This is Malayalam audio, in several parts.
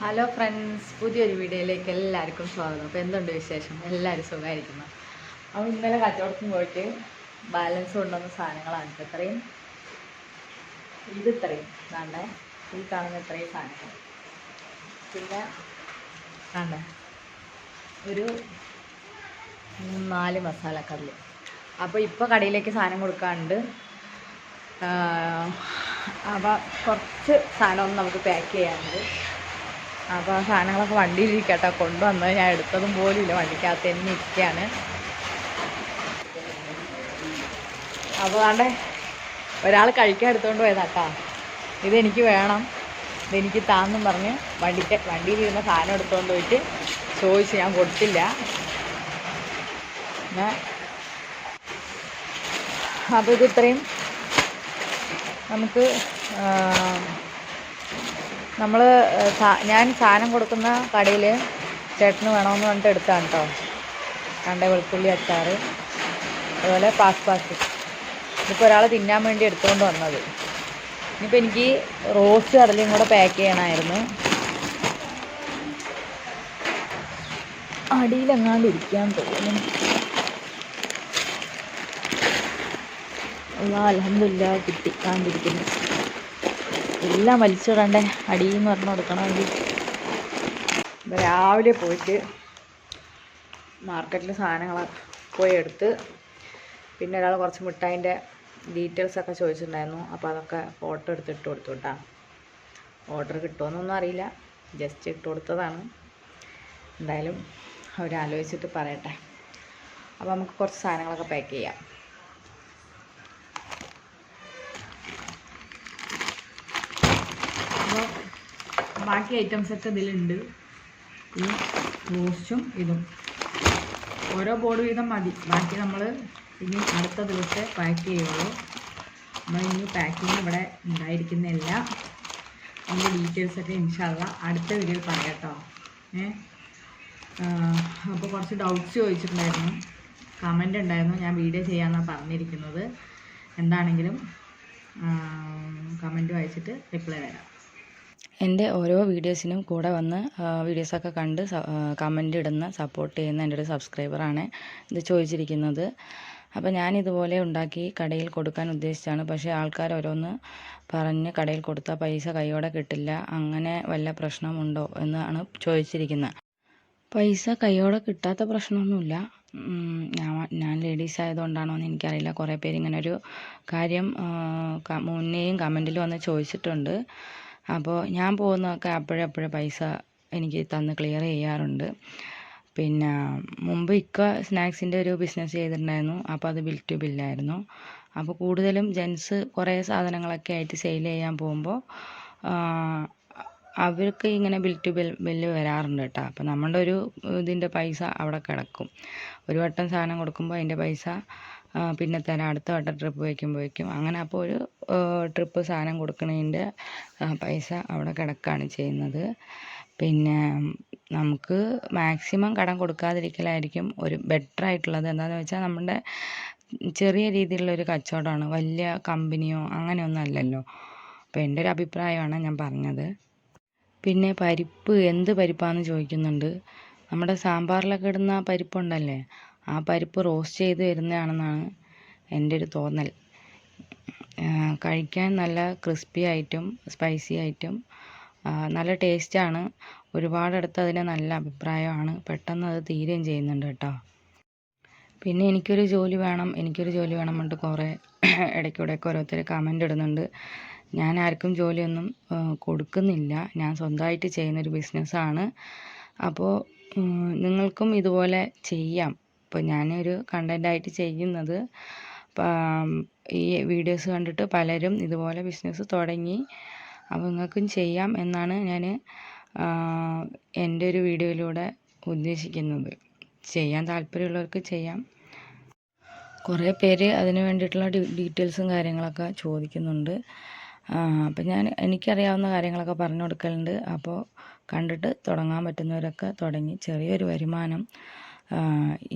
ഹലോ ഫ്രണ്ട്സ് പുതിയൊരു വീഡിയോയിലേക്ക് എല്ലാവർക്കും സ്വാഗതം. അപ്പോൾ എന്തുണ്ട് വിശേഷം? എല്ലാവരും സുഖമായിരിക്കുന്നു. അപ്പോൾ ഇന്നലെ കച്ചവടത്തിന് പോയിട്ട് ബാലൻസ് കൊണ്ടുവന്ന സാധനങ്ങളാണ് ഇത് ഇത്രയും. ഇത് ഇത്രയും. വേണ്ടേ ഈ കാണുന്ന ഇത്രയും സാധനങ്ങൾ. പിന്നെ വേണ്ട ഒരു നാല് മസാല കറി അപ്പോൾ ഇപ്പോൾ കടയിലേക്ക് സാധനം കൊടുക്കാറുണ്ട് അപ്പോൾ കുറച്ച് സാധനമൊന്നും നമുക്ക് പാക്ക് ചെയ്യാനുണ്ട്. അപ്പോൾ ആ സാധനങ്ങളൊക്കെ വണ്ടിയിലിരിക്കട്ടെ കൊണ്ടുവന്നത് ഞാൻ എടുത്തതും പോലും ഇല്ല വണ്ടിക്കകത്ത് തന്നെ ഇരിക്കുകയാണ്. അപ്പോൾ ആണ്ടെ ഒരാൾ കഴിക്കാൻ എടുത്തുകൊണ്ട് പോയതാട്ടാ ഇതെനിക്ക് വേണം ഇതെനിക്ക് താന്നും പറഞ്ഞ് വണ്ടിക്ക് വണ്ടിയിലിരുന്ന സാധനം എടുത്തുകൊണ്ട് പോയിട്ട് ചോദിച്ച് ഞാൻ കൊടുത്തില്ല. അപ്പോൾ ഇത് ഇത്രയും. നമുക്ക് നമ്മൾ ഞാൻ സാധനം കൊടുക്കുന്ന കടയിൽ ചേട്ടന് വേണമെന്ന് പറഞ്ഞിട്ട് എടുത്താണ് കേട്ടോ കണ്ട വെളുത്തുള്ളി അച്ചാർ അതുപോലെ പാസ് പാസ്. ഇതിപ്പോൾ ഒരാൾ തിന്നാൻ വേണ്ടി എടുത്തുകൊണ്ട് വന്നത്. ഇനിയിപ്പോൾ എനിക്ക് റോസ് കടലയും കൂടെ പാക്ക് ചെയ്യണമായിരുന്നു അടിയിലെങ്ങാണ്ട് ഇരിക്കാൻ തോന്നുന്നു. അല്ലാ അലഹമില്ല കിട്ടിക്കാണ്ടിരിക്കുന്നു. എല്ലാം വലിച്ചിടണ്ടേ അടിയിൽ നിന്ന് പറഞ്ഞു കൊടുക്കണമെങ്കിൽ രാവിലെ പോയിട്ട് മാർക്കറ്റിൽ സാധനങ്ങൾ പോയി എടുത്ത് പിന്നെ ഒരാൾ കുറച്ച് മിഠായിന്റെ ഡീറ്റെയിൽസൊക്കെ ചോദിച്ചിട്ടുണ്ടായിരുന്നു. അപ്പോൾ അതൊക്കെ ഫോട്ടോ എടുത്ത് ഇട്ട് കൊടുത്തു കേട്ടോ. ഓർഡർ കിട്ടുമെന്നൊന്നും അറിയില്ല. ജസ്റ്റ് ഇട്ട് കൊടുത്തതാണ്. എന്തായാലും അവരാലോചിച്ചിട്ട് പറയട്ടെ. അപ്പോൾ നമുക്ക് കുറച്ച് സാധനങ്ങളൊക്കെ പാക്ക് ചെയ്യാം. ബാക്കി ഐറ്റംസ് ഒക്കെ ഇതിലുണ്ട്. ഈ റോസ്റ്റും ഇതും. ഓരോ ബോർഡ് വീതം മതി. ബാക്കി നമ്മൾ ഇനി അടുത്ത ദിവസത്തെ പാക്ക് ചെയ്യുള്ളൂ. നമ്മൾ ഇനി പാക്കിങ് ഇവിടെ ഉണ്ടായിരിക്കുന്നില്ല അതിന്റെ ഡീറ്റെയിൽസൊക്കെ ഇൻഷാല്ല അടുത്ത വീഡിയോയിൽ പറയാം കേട്ടോ ഏ അപ്പോൾ കുറച്ച് ഡൗട്ട്സ് ചോദിച്ചിട്ടുണ്ടായിരുന്നു. കമന്റ് ഉണ്ടായിരുന്നു. ഞാൻ വീഡിയോ ചെയ്യാമെന്നാണ് പറഞ്ഞിരിക്കുന്നത്. എന്താണെങ്കിലും കമന്റ് വായിച്ചിട്ട് റിപ്ലൈ തരാം എന്റെ ഓരോ വീഡിയോസിനും കൂടെ വന്ന് വീഡിയോസൊക്കെ കണ്ട് കമന്റ് ഇടുന്ന സപ്പോർട്ട് ചെയ്യുന്ന എന്റെ ഒരു സബ്സ്ക്രൈബറാണ് ഇത് ചോദിച്ചിരിക്കുന്നത്. അപ്പോൾ ഞാൻ ഇതുപോലെ ഉണ്ടാക്കി കടയിൽ കൊടുക്കാൻ ഉദ്ദേശിച്ചാണ്. പക്ഷേ ആൾക്കാർ ഓരോന്ന് പറഞ്ഞ് കടയിൽ കൊടുത്താൽ പൈസ കൈയോടെ കിട്ടില്ല അങ്ങനെ വല്ല പ്രശ്നമുണ്ടോ എന്നാണ് ചോദിച്ചിരിക്കുന്നത് പൈസ കൈയോടെ കിട്ടാത്ത പ്രശ്നമൊന്നുമില്ല. ഞാൻ ഞാൻ ലേഡീസ് ആയതുകൊണ്ടാണോ എന്ന് എനിക്കറിയില്ല. കുറേ പേര് ഇങ്ങനെ ഒരു കാര്യം മുന്നേയും കമന്റിൽ വന്ന് ചോദിച്ചിട്ടുണ്ട്. അപ്പോൾ ഞാൻ പോകുന്നതൊക്കെ അപ്പോഴപ്പോഴേ പൈസ എനിക്ക് തന്ന് ക്ലിയർ ചെയ്യാറുണ്ട്. പിന്നെ മുമ്പ് ഇക്ക സ്നാക്സിന്റെ ഒരു ബിസിനസ് ചെയ്തിട്ടുണ്ടായിരുന്നു. അപ്പോൾ അത് ബിൽ ടു ബില്ലായിരുന്നു അപ്പോൾ കൂടുതലും ജെൻസ് കുറേ സാധനങ്ങളൊക്കെ ആയിട്ട് സെയിൽ ചെയ്യാൻ പോകുമ്പോൾ അവർക്ക് ഇങ്ങനെ ബിൽ ടു ബിൽ ബില്ല് വരാറുണ്ട് കേട്ടോ. അപ്പോൾ നമ്മളുടെ ഒരു ഇതിന്റെ പൈസ അവിടെ കിടക്കും. ഒരു വട്ടം സാധനം കൊടുക്കുമ്പോൾ അതിന്റെ പൈസ പിന്നെ തരാം. അടുത്ത വട്ടം ട്രിപ്പ് വയ്ക്കുമ്പോഴേക്കും. അങ്ങനെ അപ്പോൾ ഒരു ട്രിപ്പ് സാധനം കൊടുക്കുന്നതിന്റെ പൈസ അവിടെ കിടക്കുകയാണ് ചെയ്യുന്നത്. പിന്നെ നമുക്ക് മാക്സിമം കടം കൊടുക്കാതിരിക്കലായിരിക്കും ഒരു ബെറ്റർ ആയിട്ടുള്ളത് എന്താണെന്ന് വെച്ചാൽ നമ്മുടെ ചെറിയ രീതിയിലുള്ള ഒരു കച്ചവടമാണ്. വലിയ കമ്പനിയോ അങ്ങനെയൊന്നും അല്ലല്ലോ. അപ്പോൾ എന്റെ ഒരു അഭിപ്രായമാണ് ഞാൻ പറഞ്ഞത്. പിന്നെ പരിപ്പ് എന്ത് പരിപ്പാന്ന് ചോദിക്കുന്നുണ്ട്. നമ്മുടെ സാമ്പാറിലൊക്കെ ഇടുന്ന പരിപ്പുണ്ടല്ലേ? ആ പരിപ്പ് റോസ്റ്റ് ചെയ്ത് വരുന്നതാണെന്നാണ് എന്റെ ഒരു തോന്നൽ. കഴിക്കാൻ നല്ല ക്രിസ്പി ആയിട്ടും സ്പൈസി ആയിട്ടും നല്ല ടേസ്റ്റാണ് ഒരുപാടടുത്ത് അതിന് നല്ല അഭിപ്രായമാണ്. പെട്ടെന്ന് അത് തീരുകയും ചെയ്യുന്നുണ്ട് കേട്ടോ. പിന്നെ എനിക്കൊരു ജോലി വേണം. എനിക്കൊരു ജോലി വേണം പറഞ്ഞിട്ട് കുറേ ഇടയ്ക്കൂടെയൊക്കെ ഓരോരുത്തർ കമന്റ് ഇടുന്നുണ്ട്. ഞാൻ ആർക്കും ജോലിയൊന്നും കൊടുക്കുന്നില്ല. ഞാൻ സ്വന്തമായിട്ട് ചെയ്യുന്നൊരു ബിസിനസ്സാണ് അപ്പോൾ നിങ്ങൾക്കും ഇതുപോലെ ചെയ്യാം. ഇപ്പോൾ ഞാനൊരു കണ്ടന്റായിട്ട് ചെയ്യുന്നത് ഈ വീഡിയോസ് കണ്ടിട്ട് പലരും ഇതുപോലെ ബിസിനസ് തുടങ്ങി. അപ്പോൾ നിങ്ങൾക്കും ചെയ്യാം എന്നാണ് ഞാൻ എന്റെ ഒരു വീഡിയോയിലൂടെ ഉദ്ദേശിക്കുന്നത്. ചെയ്യാൻ താല്പര്യമുള്ളവർക്ക് ചെയ്യാം. കുറേ പേര് അതിന് വേണ്ടിയിട്ടുള്ള ഡീറ്റെയിൽസും കാര്യങ്ങളൊക്കെ ചോദിക്കുന്നുണ്ട്. അപ്പം ഞാൻ എനിക്കറിയാവുന്ന കാര്യങ്ങളൊക്കെ പറഞ്ഞു കൊടുക്കലുണ്ട്. അപ്പോൾ കണ്ടിട്ട് തുടങ്ങാൻ പറ്റുന്നവരൊക്കെ തുടങ്ങി. ചെറിയൊരു വരുമാനം.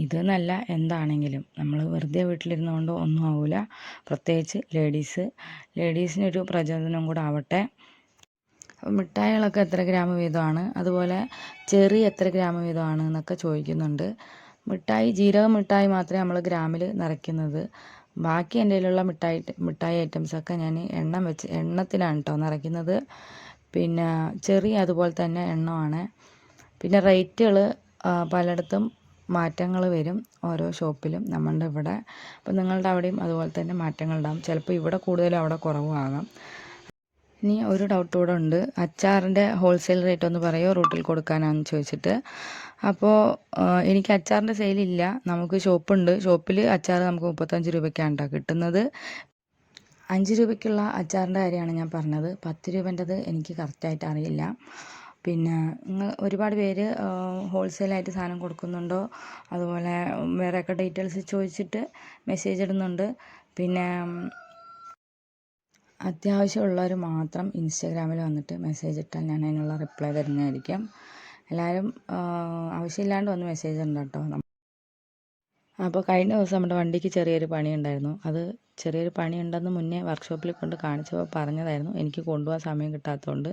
ഇതെന്നല്ല എന്താണെങ്കിലും നമ്മൾ വെറുതെ വീട്ടിലിരുന്നുകൊണ്ട് ഒന്നും ആവില്ല പ്രത്യേകിച്ച് ലേഡീസ്. ലേഡീസിനൊരു പ്രചോദനം കൂടെ ആവട്ടെ. മിഠായികളൊക്കെ എത്ര ഗ്രാം വീതമാണ്? അതുപോലെ ചെറി എത്ര ഗ്രാം വീതമാണ് എന്നൊക്കെ ചോദിക്കുന്നുണ്ട്. മിഠായി ജീരക മിഠായി മാത്രമേ നമ്മൾ ഗ്രാമിൽ നിറയ്ക്കുന്നത്. ബാക്കി എന്റെ കയ്യിലുള്ള മിഠായി മിഠായി ഐറ്റംസൊക്കെ ഞാൻ എണ്ണം വെച്ച് എണ്ണത്തിലാണ് കേട്ടോ നിറയ്ക്കുന്നത്. പിന്നെ ചെറിയ അതുപോലെ തന്നെ എണ്ണമാണ്. പിന്നെ റേറ്റുകൾ പലയിടത്തും മാറ്റങ്ങൾ വരും ഓരോ ഷോപ്പിലും നമ്മളുടെ ഇവിടെ. അപ്പോൾ നിങ്ങളുടെ അവിടെയും അതുപോലെ തന്നെ മാറ്റങ്ങൾ ഉണ്ടാകും ചിലപ്പോൾ ഇവിടെ കൂടുതലും അവിടെ കുറവും ആകാം ഇനി ഒരു ഡൗട്ട് കൂടെ ഉണ്ട്. അച്ചാറിന്റെ ഹോൾസെയിൽ റേറ്റ് ഒന്ന് പറയുമോ റൂട്ടിൽ കൊടുക്കാനാണെന്ന് ചോദിച്ചിട്ട്. അപ്പോൾ എനിക്ക് അച്ചാറിന്റെ സെയിലില്ല നമുക്ക് ഷോപ്പുണ്ട്. ഷോപ്പിൽ അച്ചാർ നമുക്ക് മുപ്പത്തഞ്ച് രൂപയ്ക്കാണ് കേട്ടോ കിട്ടുന്നത്. അഞ്ച് രൂപയ്ക്കുള്ള അച്ചാറിന്റെ കാര്യമാണ് ഞാൻ പറഞ്ഞത്. പത്ത് രൂപേന്റെത് എനിക്ക് കറക്റ്റായിട്ട് അറിയില്ല. പിന്നെ ഒരുപാട് പേര് ഹോൾസെയിലായിട്ട് സാധനം കൊടുക്കുന്നുണ്ടോ? അതുപോലെ വേറെയൊക്കെ ഡീറ്റെയിൽസ് ചോദിച്ചിട്ട് മെസ്സേജ് ഇടുന്നുണ്ട്. പിന്നെ അത്യാവശ്യമുള്ളവർ മാത്രം ഇൻസ്റ്റാഗ്രാമിൽ വന്നിട്ട് മെസ്സേജ് ഇട്ടാൽ ഞാൻ അതിനുള്ള റിപ്ലൈ തരുന്നതായിരിക്കും. എല്ലാവരും ആവശ്യമില്ലാണ്ട് വന്ന് മെസ്സേജ് ഉണ്ട് കേട്ടോ. അപ്പോൾ കഴിഞ്ഞ ദിവസം നമ്മുടെ വണ്ടിക്ക് ചെറിയൊരു പണി ഉണ്ടായിരുന്നു അത് ചെറിയൊരു പണി ഉണ്ടെന്ന് മുന്നേ വർക്ക്ഷോപ്പിൽ കൊണ്ട് കാണിച്ചപ്പോൾ പറഞ്ഞതായിരുന്നു. എനിക്ക് കൊണ്ടുപോകാൻ സമയം കിട്ടാത്തതുകൊണ്ട്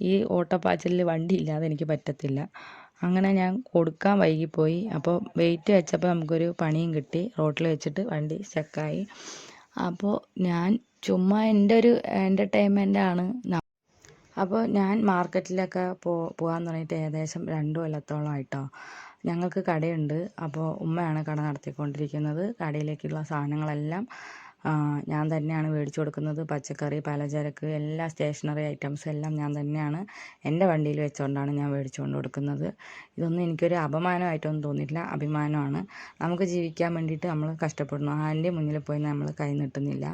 ഈ ഓട്ടപ്പാച്ചിലിൽ വണ്ടി ഇല്ലാതെ എനിക്ക് പറ്റത്തില്ല. അങ്ങനെ ഞാൻ കൊടുക്കാൻ വൈകിപ്പോയി. അപ്പോൾ വെയിറ്റ് വെച്ചപ്പോൾ നമുക്കൊരു പണിയും കിട്ടി. റോട്ടിൽ വെച്ചിട്ട് വണ്ടി സ്റ്റക്കായി. അപ്പോൾ ഞാൻ ചുമ്മാ എന്റെ ഒരു എന്റർടൈൻമെന്റ് ആണ് അപ്പോൾ ഞാൻ മാർക്കറ്റിലൊക്കെ പോ പോകാൻ തുടങ്ങിയിട്ട് ഏകദേശം രണ്ട് കൊല്ലത്തോളമായിട്ടോ ഞങ്ങൾക്ക് കടയുണ്ട്. അപ്പോൾ ഉമ്മയാണ് കട നടത്തിക്കൊണ്ടിരിക്കുന്നത്. കടയിലേക്കുള്ള സാധനങ്ങളെല്ലാം ഞാൻ തന്നെയാണ് മേടിച്ചു കൊടുക്കുന്നത്. പച്ചക്കറി പലചരക്ക് എല്ലാ സ്റ്റേഷനറി ഐറ്റംസ് എല്ലാം ഞാൻ തന്നെയാണ് എന്റെ വണ്ടിയിൽ വെച്ചുകൊണ്ടാണ് ഞാൻ മേടിച്ചു കൊണ്ട് കൊടുക്കുന്നത്. ഇതൊന്നും എനിക്കൊരു അപമാനമായിട്ടൊന്നും തോന്നിയിട്ടില്ല. അഭിമാനമാണ്. നമുക്ക് ജീവിക്കാൻ വേണ്ടിയിട്ട് നമ്മൾ കഷ്ടപ്പെടുന്നു. ആന്റെ മുന്നിൽ പോയി നമ്മൾ കൈ നീട്ടുന്നില്ല.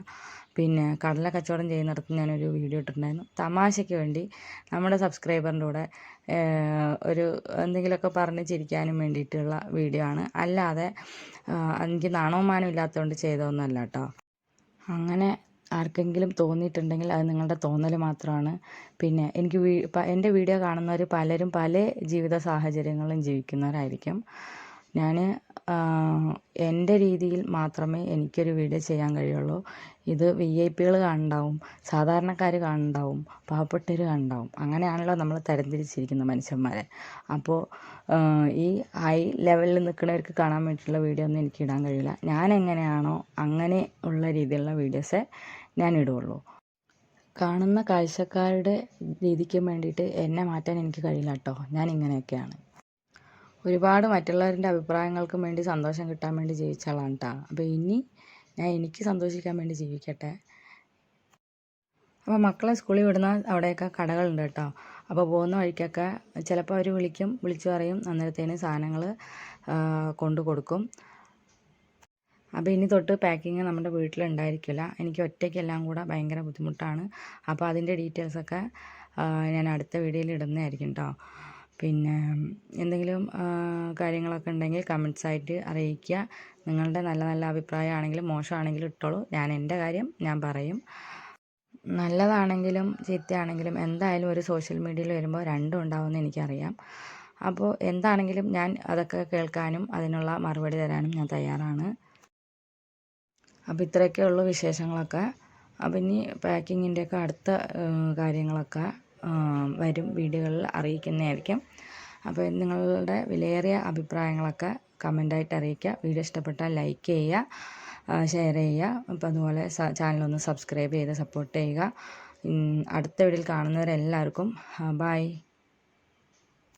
പിന്നെ കടല കച്ചവടം ചെയ്യുന്നിടത്ത് ഞാനൊരു വീഡിയോ ഇട്ടിട്ടുണ്ടായിരുന്നു. തമാശയ്ക്ക് വേണ്ടി നമ്മുടെ സബ്സ്ക്രൈബറിന്റെ കൂടെ ഒരു എന്തെങ്കിലുമൊക്കെ പറഞ്ഞ് ചിരിക്കാനും വേണ്ടിയിട്ടുള്ള വീഡിയോ ആണ്. അല്ലാതെ എനിക്ക് നാണവമാനം ഇല്ലാത്തതുകൊണ്ട് ചെയ്തതൊന്നുമല്ല കേട്ടോ. അങ്ങനെ ആർക്കെങ്കിലും തോന്നിയിട്ടുണ്ടെങ്കിൽ അത് നിങ്ങളുടെ തോന്നൽ മാത്രമാണ്. പിന്നെ എനിക്ക് എന്റെ വീഡിയോ കാണുന്നവർ പലരും പല ജീവിത സാഹചര്യങ്ങളും ജീവിക്കുന്നവരായിരിക്കും. ഞാൻ എന്റെ രീതിയിൽ മാത്രമേ എനിക്കൊരു വീഡിയോ ചെയ്യാൻ കഴിയുള്ളൂ. ഇത് വി ഐ പികൾ കാണുന്നുണ്ടാവും സാധാരണക്കാർ കാണുന്നുണ്ടാവും പാവപ്പെട്ടവർ കാണുന്നുണ്ടാവും അങ്ങനെയാണല്ലോ നമ്മൾ തരംതിരിച്ചിരിക്കുന്നത് മനുഷ്യന്മാരെ. അപ്പോൾ ഈ ഹൈ ലെവലിൽ നിൽക്കുന്നവർക്ക് കാണാൻ വേണ്ടിയിട്ടുള്ള വീഡിയോ ഒന്നും എനിക്ക് ഇടാൻ കഴിയില്ല. ഞാൻ എങ്ങനെയാണോ അങ്ങനെ ഉള്ള രീതിയിലുള്ള വീഡിയോസേ ഞാൻ ഇടുകയുള്ളൂ കാണുന്ന കാഴ്ചക്കാരുടെ രീതിക്ക് വേണ്ടിയിട്ട് എന്നെ മാറ്റാൻ എനിക്ക് കഴിയില്ല കേട്ടോ. ഞാൻ ഇങ്ങനെയൊക്കെയാണ് ഒരുപാട് മറ്റുള്ളവരുടെ അഭിപ്രായങ്ങൾക്കും വേണ്ടി സന്തോഷം കിട്ടാൻ വേണ്ടി ജീവിച്ച ആളാണ് കേട്ടോ അപ്പോൾ ഇനി ഞാൻ എനിക്ക് സന്തോഷിക്കാൻ വേണ്ടി ജീവിക്കട്ടെ. അപ്പോൾ മക്കളെ സ്കൂളിൽ വിടുന്ന അവിടെയൊക്കെ കടകളുണ്ട് കേട്ടോ അപ്പോൾ പോകുന്ന വഴിക്കൊക്കെ ചിലപ്പോൾ അവർ വിളിക്കും വിളിച്ചു പറയും. അന്നേരത്തേന് സാധനങ്ങൾ കൊണ്ടു കൊടുക്കും. അപ്പോൾ ഇനി തൊട്ട് പാക്കിങ് നമ്മുടെ വീട്ടിലുണ്ടായിരിക്കില്ല എനിക്ക് ഒറ്റയ്ക്ക് എല്ലാം കൂടെ ഭയങ്കര ബുദ്ധിമുട്ടാണ്. അപ്പോൾ അതിന്റെ ഡീറ്റെയിൽസൊക്കെ ഞാൻ അടുത്ത വീഡിയോയിൽ ഇടുന്നതായിരിക്കും കേട്ടോ പിന്നെ എന്തെങ്കിലും കാര്യങ്ങളൊക്കെ ഉണ്ടെങ്കിൽ കമൻസ് ആയിട്ട് അറിയിക്കുക. നിങ്ങളുടെ നല്ല നല്ല അഭിപ്രായമാണെങ്കിലും മോശമാണെങ്കിലും ഇട്ടോളൂ. ഞാൻ എന്റെ കാര്യം ഞാൻ പറയും. നല്ലതാണെങ്കിലും ചീത്തയാണെങ്കിലും എന്തായാലും ഒരു സോഷ്യൽ മീഡിയയിൽ വരുമ്പോൾ രണ്ടും ഉണ്ടാവുമെന്ന് എനിക്കറിയാം. അപ്പോൾ എന്താണെങ്കിലും ഞാൻ അതൊക്കെ കേൾക്കാനും അതിനുള്ള മറുപടി തരാനും ഞാൻ തയ്യാറാണ്. അപ്പോൾ ഇത്രയൊക്കെ ഉള്ളൂ വിശേഷങ്ങളൊക്കെ. അപ്പം ഇനി പാക്കിങ്ങിന്റെയൊക്കെ അടുത്ത കാര്യങ്ങളൊക്കെ. വരും വീഡിയോകളിൽ അറിയിക്കുന്നതായിരിക്കും. അപ്പോൾ നിങ്ങളുടെ വിലയേറിയ അഭിപ്രായങ്ങളൊക്കെ കമന്റായിട്ട് അറിയിക്കുക. വീഡിയോ ഇഷ്ടപ്പെട്ടാൽ ലൈക്ക് ചെയ്യുക ഷെയർ ചെയ്യുക. അപ്പോൾ അതുപോലെ ചാനലൊന്ന് സബ്സ്ക്രൈബ് ചെയ്ത് സപ്പോർട്ട് ചെയ്യുക. അടുത്ത വീഡിയോയിൽ കാണുന്നവരെല്ലാവർക്കും ബായ്